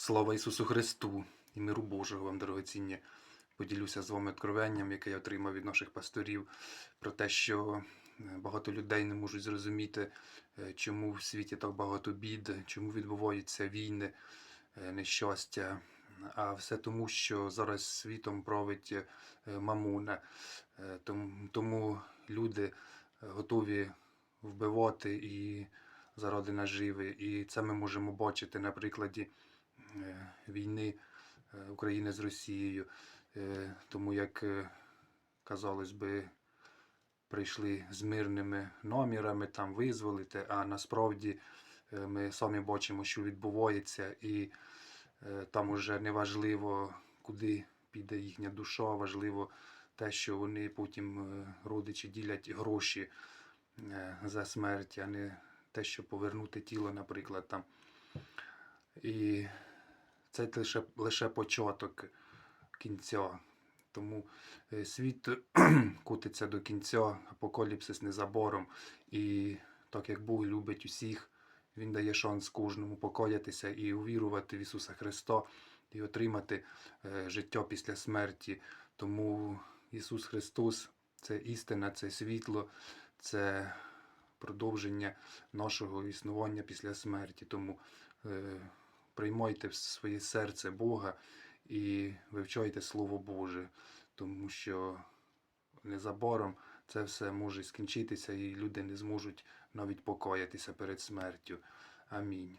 Слава Ісусу Христу і миру Божого вам, дорогоцінні. Поділюся з вами откровенням, яке я отримав від наших пасторів, про те, що е, багато людей не можуть зрозуміти, е, чому в світі так багато бід, чому відбуваються війни, е, нещастя. А все тому, що зараз світом править мамуна. Тому, люди готові вбивати і заради наживи. І це ми можемо бачити на прикладі війни е, України з Росією. Е, Тому як, е, казалось би, прийшли з мирними намірами там визволити, а насправді е, ми самі бачимо, що відбувається, і е, там уже не важливо, куди піде їхня душа, важливо те, що вони потім е, родичі ділять гроші е, за смерть, а не те, що повернути тіло, наприклад, там. І це лише, лише початок кінця. Тому е, світ кутиться до кінця, апокаліпсис незабором. І так як Бог любить усіх, Він дає шанс кожному покаятися і увірувати в Ісуса Христа і отримати е, життя після смерті. Тому Ісус Христос це істина, це світло, це продовження нашого існування після смерті. Тому е, приймайте в своє серце Бога і вивчайте Слово Боже, тому що незабаром це все може скінчитися, і люди не зможуть навіть покаятися перед смертю. Амінь.